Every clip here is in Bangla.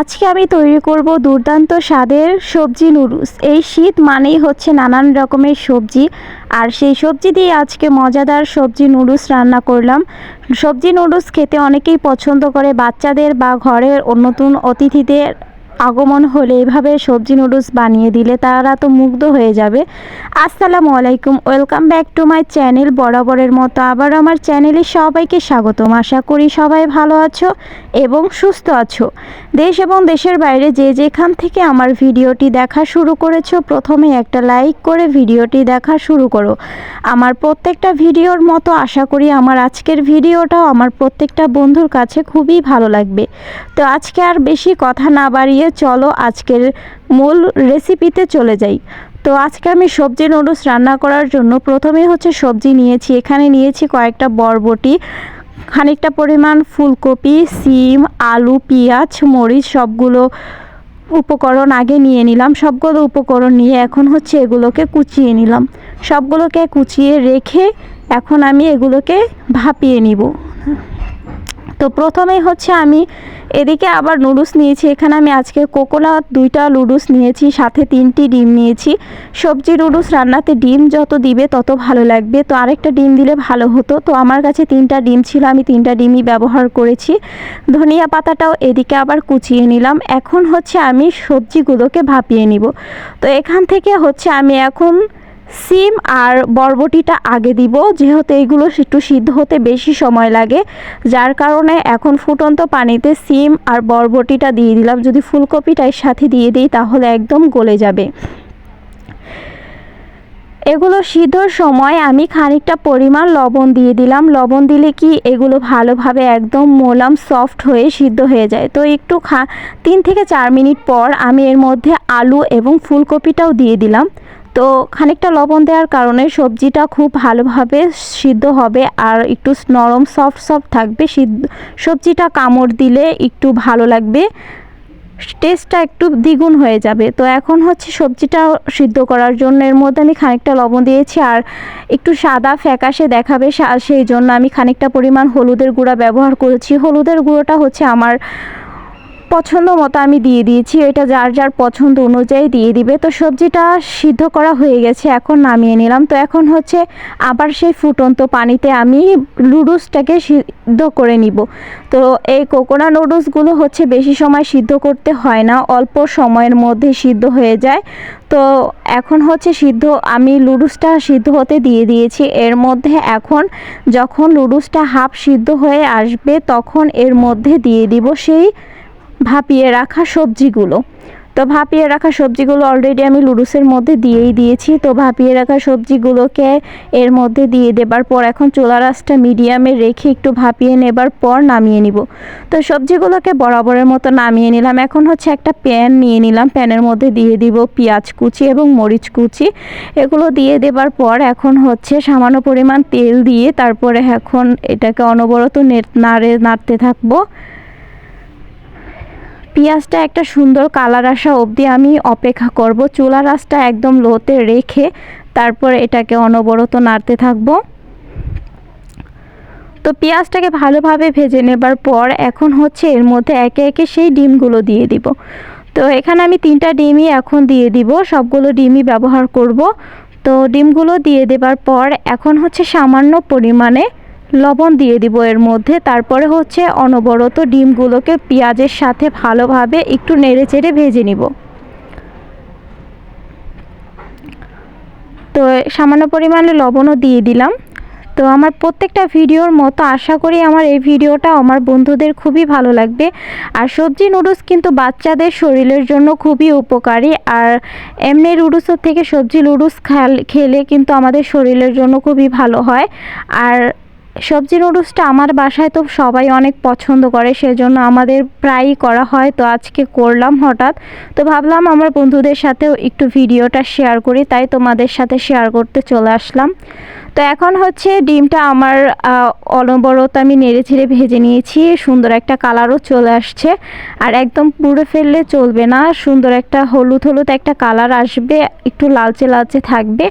আজকে আমি তৈরি করব দুর্দান্ত স্বাদের সবজি নুডলস। এই শীত মানেই হচ্ছে নানান রকমের সবজি। আর সেই সবজি দিয়ে আজকে মজাদার সবজি নুডলস রান্না করলাম। সবজি নুডলস খেতে অনেকেই পছন্দ করে বাচ্চাদের বা ঘরের নতুন অতিথিদের আগমন হলে এভাবে সবজি নুডলস বানিয়ে দিলে তারা তো মুগ্ধ হয়ে যাবে। আসসালামু আলাইকুম welcome back to my channel বরাবরের মতো আবার আমার চ্যানেলে সবাইকে স্বাগতম। আশা করি সবাই ভালো আছো এবং সুস্থ আছো। দেশ এবং দেশের বাইরে যে যেখান থেকে আমার ভিডিওটি দেখা শুরু করেছ, প্রথমে একটা লাইক করে ভিডিওটি দেখা শুরু করো। আমার প্রত্যেকটা ভিডিওর মতো আশা করি আমার আজকের ভিডিওটাও আমার প্রত্যেকটা বন্ধুর কাছে খুবই ভালো লাগবে। তো আজকে আর বেশি কথা না বাড়িয়ে চলো আজকের মূল রেসিপিতে চলে যাই। তো আজকে আমি সবজি নুডলস রান্না করার জন্য প্রথমে হচ্ছে সবজি নিয়েছি। এখানে নিয়েছি কয়েকটা বরবটি, খানিকটা পরিমাণ ফুলকপি, সিম, আলু, পেঁয়াজ, মরিচ, সবগুলো উপকরণ আগে নিয়ে নিলাম। সবগুলো উপকরণ নিয়ে এখন হচ্ছে এগুলোকে কুচিয়ে নিলাম। সবগুলোকে কুচিয়ে রেখে এখন আমি এগুলোকে ভাপিয়ে নিব। তো প্রথমেই হচ্ছে আমি এদিকে আবার নুডলস নিয়েছি। এখানে আমি আজকে কোকোলা দুইটা নুডলস নিয়েছি, সাথে তিনটি ডিম নিয়েছি। সবজি নুডলস রান্নাতে ডিম যত দিবে তত ভালো লাগবে। তো আরেকটা ডিম দিলে ভালো হতো। তো আমার কাছে তিনটা ডিম ছিল, আমি তিনটা ডিমই ব্যবহার করেছি। ধনিয়া পাতাটাও এদিকে আবার কুচিয়ে নিলাম। এখন হচ্ছে আমি সবজিগুলোকে ভাপিয়ে নিব। তো এখান থেকে হচ্ছে আমি এখন সিম আর বরবটিটা আগে দিব, যেহেতু এইগুলো একটু সিদ্ধ হতে বেশি সময় লাগে। যার কারণে এখন ফুটন্ত পানিতে সিম আর বরবটিটা দিয়ে দিলাম। যদি ফুলকপিটা এর সাথে দিয়ে দিই, তাহলে একদম গলে যাবে। এগুলো সিদ্ধর সময় আমি খানিকটা পরিমাণ লবণ দিয়ে দিলাম। লবণ দিলে কি এগুলো ভালোভাবে একদম মোলাম সফট হয়ে সিদ্ধ হয়ে যায়। তো একটু খা তিন থেকে চার মিনিট পর আমি এর মধ্যে আলু এবং ফুলকপিটাও দিয়ে দিলাম। তো খানিকটা লবণ দেওয়ার কারণে সবজিটা খুব ভালোভাবে সিদ্ধ হবে আর একটু নরম সফট সফট থাকবে। সিদ্ধ সবজিটা কামড় দিলে একটু ভালো লাগবে। টেস্টটা একটু দ্বিগুণ হয়ে যাবে। তো এখন হচ্ছে সবজিটা সিদ্ধ করার জন্য এর মধ্যে আমি খানিকটা লবণ দিয়েছি আর একটু সাদা ফ্যাকাশে দেখাবে সেই জন্য আমি খানিকটা পরিমাণ হলুদের গুঁড়া ব্যবহার করেছি। হলুদের গুঁড়োটা হচ্ছে আমার পছন্দ মতো আমি দিয়ে দিয়েছি, এটা যার যার পছন্দ অনুযায়ী দিয়ে দিবে। তো সবজিটা সিদ্ধ করা হয়ে গেছে, এখন নামিয়ে নিলাম। তো এখন হচ্ছে আবার সেই ফুটন্ত পানিতে আমি নুডলসটাকে সিদ্ধ করে নিব। তো এই কোকোনা নুডলসগুলো হচ্ছে বেশি সময় সিদ্ধ করতে হয় না, অল্প সময়ের মধ্যে সিদ্ধ হয়ে যায়। তো এখন হচ্ছে সিদ্ধ, আমি লুডুসটা সিদ্ধ হতে দিয়ে দিয়েছি। এর মধ্যে এখন যখন লুডুসটা হাফ সিদ্ধ হয়ে আসবে, তখন এর মধ্যে দিয়ে দিব সেই ভাপিয়ে রাখা সবজিগুলো। তো ভাপিয়ে রাখা সবজিগুলো অলরেডি আমি লুডুসের মধ্যে দিয়েই দিয়েছি। তো ভাপিয়ে রাখা সবজিগুলোকে এর মধ্যে দিয়ে দেবার পর এখন চোলা রাসটা মিডিয়ামে রেখে একটু ভাপিয়ে নেবার পর নামিয়ে নিব। তো সবজিগুলোকে বরাবরের মতো নামিয়ে নিলাম। এখন হচ্ছে একটা প্যান নিয়ে নিলাম। প্যানের মধ্যে দিয়ে দিব পেঁয়াজ কুচি এবং মরিচ কুচি। এগুলো দিয়ে দেবার পর এখন হচ্ছে সামান্য পরিমাণ তেল দিয়ে তারপরে এখন এটাকে অনবরত নাড়ে নাড়তে থাকব। পেঁয়াজটা একটা সুন্দর কালার আসা অবধি আমি অপেক্ষা করব। চুলা রাসটা একদম লোতে রেখে তারপর এটাকে অনবরত নাড়তে থাকব। তো পেঁয়াজটাকে ভালোভাবে ভেজে নেবার পর এখন হচ্ছে এর মধ্যে একে একে সেই ডিমগুলো দিয়ে দিব। তো এখানে আমি তিনটা ডিমই এখন দিয়ে দিব, সবগুলো ডিমই ব্যবহার করব। তো ডিমগুলো দিয়ে দেবার পর এখন হচ্ছে সামান্য পরিমাণে লবণ দিয়ে দিব এর মধ্যে। তারপরে হচ্ছে অনবরত ডিমগুলোকে পেঁয়াজের সাথে ভালোভাবে একটু নেড়ে চেড়ে ভেজে নিব। তো সামান্য পরিমাণে লবণও দিয়ে দিলাম। তো আমার প্রত্যেকটা ভিডিওর মতো আশা করি আমার এই ভিডিওটা আমার বন্ধুদের খুবই ভালো লাগবে। আর সবজি নুডলস কিন্তু বাচ্চাদের শরীরের জন্য খুবই উপকারী। আর এমনি নুডলসের থেকে সবজি নুডলস খেলে কিন্তু আমাদের শরীরের জন্য খুবই ভালো হয়। আর সবজি নুডলসটা আমার বাসায় তো সবাই অনেক পছন্দ করে, সেজন্য আমাদের প্রায়ই করা হয়। তো আজকে করলাম হঠাৎ। তো ভাবলাম আমার বন্ধুদের সাথেও একটু ভিডিওটা শেয়ার করি, তাই তোমাদের সাথে শেয়ার করতে চলে আসলাম। তো এখন হচ্ছে ডিমটা আমার অনবরত আমি নেড়ে ছেড়ে ভেজে নিয়েছি। সুন্দর একটা কালারও চলে আসছে। আর একদম পুড়ে ফেললে চলবে না। সুন্দর একটা হলুদ হলুদ একটা কালার আসবে। একটু লালচে লালচে থাকবে।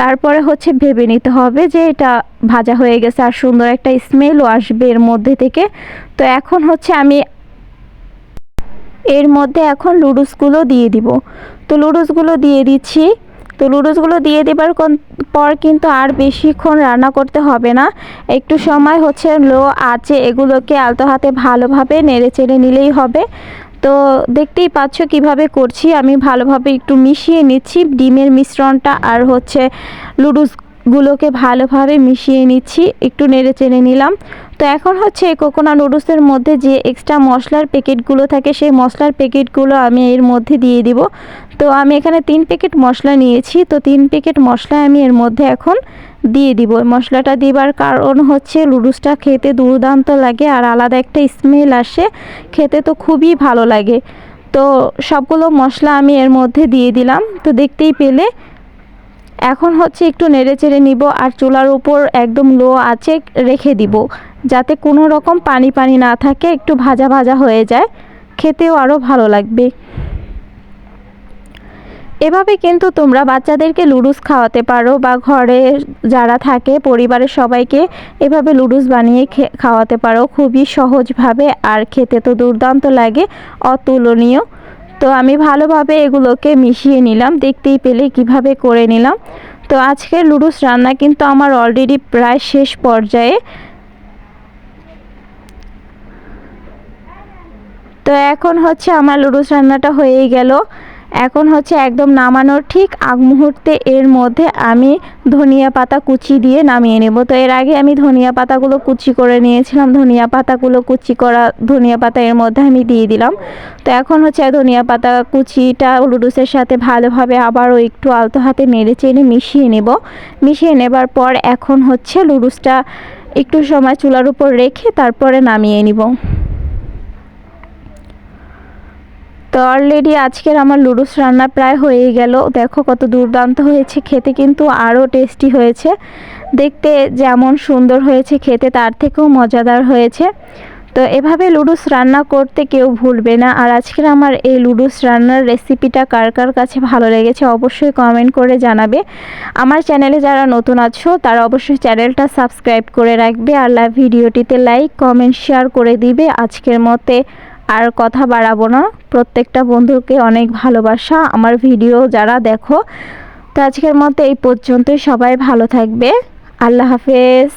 তারপরে হচ্ছে ভেবে নিতে হবে যে এটা ভাজা হয়ে গেছে আর সুন্দর একটা স্মেলও আসবে এর মধ্যে থেকে। তো এখন হচ্ছে আমি এর মধ্যে এখন লুডুসগুলো দিয়ে দিব। তো লুডুসগুলো দিয়ে দিচ্ছি। তো লুডুসগুলো দিয়ে দেবার পর কিন্তু আর বেশিক্ষণ রান্না করতে হবে না। একটু সময় হচ্ছে লো আছে, এগুলোকে আলতো হাতে ভালোভাবে নেড়ে চেড়ে নিলেই হবে। তো দেখতেই পাচ্ছ কীভাবে করছি। আমি ভালোভাবে একটু মিশিয়ে নিচ্ছি, ডিমের মিশ্রণটা আর হচ্ছে লুডুসগুলোকে ভালোভাবে মিশিয়ে নিচ্ছি। একটু নেড়ে চেড়ে নিলাম। তো এখন হচ্ছে কোকোনা নুডলসের মধ্যে যে এক্সট্রা মশলার প্যাকেটগুলো থাকে, সেই মশলার প্যাকেটগুলো আমি এর মধ্যে দিয়ে দিব। তো আমি এখানে তিন প্যাকেট মশলা নিয়েছি, তো তিন প্যাকেট মশলা আমি এর মধ্যে এখন দিয়ে দিব। মশলাটা দিবার কারণ হচ্ছে লুডুসটা খেতে দুর্দান্ত লাগে আর আলাদা একটা স্মেল আসে, খেতে তো খুবই ভালো লাগে। তো সবগুলো মশলা আমি এর মধ্যে দিয়ে দিলাম। তো দেখতেই পেলে, এখন হচ্ছে একটু নেড়ে চেড়ে নিব আর চুলার উপর একদম লো আছে রেখে দিব। যাতে কোনো রকম পানি পানি না থাকে, একটু ভাজা ভাজা হয়ে যায়। খেতেও আরও ভালো লাগবে। এভাবে কিন্তু তোমরা বাচ্চাদেরকে লুডুস খাওয়াতে পারো বা ঘরে যারা থাকে, পরিবারের সবাইকে এভাবে লুডুস বানিয়ে খাওয়াতে পারো। খুবই সহজভাবে আর খেতে তো দুর্দান্ত লাগে, অতুলনীয়। তো আমি ভালোভাবে এগুলোকে মিশিয়ে নিলাম, দেখতেই পেলে কীভাবে করে নিলাম। তো আজকের লুডুস রান্না কিন্তু আমার অলরেডি প্রায় শেষ পর্যায়ে। তো এখন হচ্ছে আমার লুডুস রান্নাটা হয়েই গেল। এখন হচ্ছে একদম নামানোর ঠিক আগ মুহূর্তে এর মধ্যে আমি ধনিয়া পাতা কুচি দিয়ে নামিয়ে নেব। তো এর আগে আমি ধনিয়া পাতাগুলো কুচি করে নিয়েছিলাম। ধনিয়া পাতাগুলো কুচি করা, ধনিয়া পাতা এর মধ্যে আমি দিয়ে দিলাম। তো এখন হচ্ছে ধনিয়া পাতা কুচিটা লুডুসের সাথে ভালোভাবে আবারও একটু আলতো হাতে নেড়ে চেড়ে মিশিয়ে নেব। মিশিয়ে নেবার পর এখন হচ্ছে লুডুসটা একটু সময় চুলার উপর রেখে তারপরে নামিয়ে নিব। তো অলরেডি আজকের আমার লুডুস রান্না প্রায় হয়েই গেল। দেখো কত দুর্দান্ত হয়েছে, খেতে কিন্তু আরও টেস্টি হয়েছে। দেখতে যেমন সুন্দর হয়েছে, খেতে তার থেকেও মজাদার হয়েছে। তো এভাবে লুডুস রান্না করতে কেউ ভুলবে না। আর আজকের আমার এই লুডুস রান্নার রেসিপিটা কার কার কাছে ভালো লেগেছে অবশ্যই কমেন্ট করে জানাবে। আমার চ্যানেলে যারা নতুন আছো, তারা অবশ্যই চ্যানেলটা সাবস্ক্রাইব করে রাখবে। আর ভিডিওটিতে লাইক কমেন্ট শেয়ার করে দিবে। আজকের মতে আর কথা বাড়াবো না। প্রত্যেকটা বন্ধুকে অনেক ভালোবাসা। আমার ভিডিও যারা দেখো, তো আজকের মতো এই পর্যন্তই। সবাই ভালো থাকবে। আল্লাহ হাফেজ।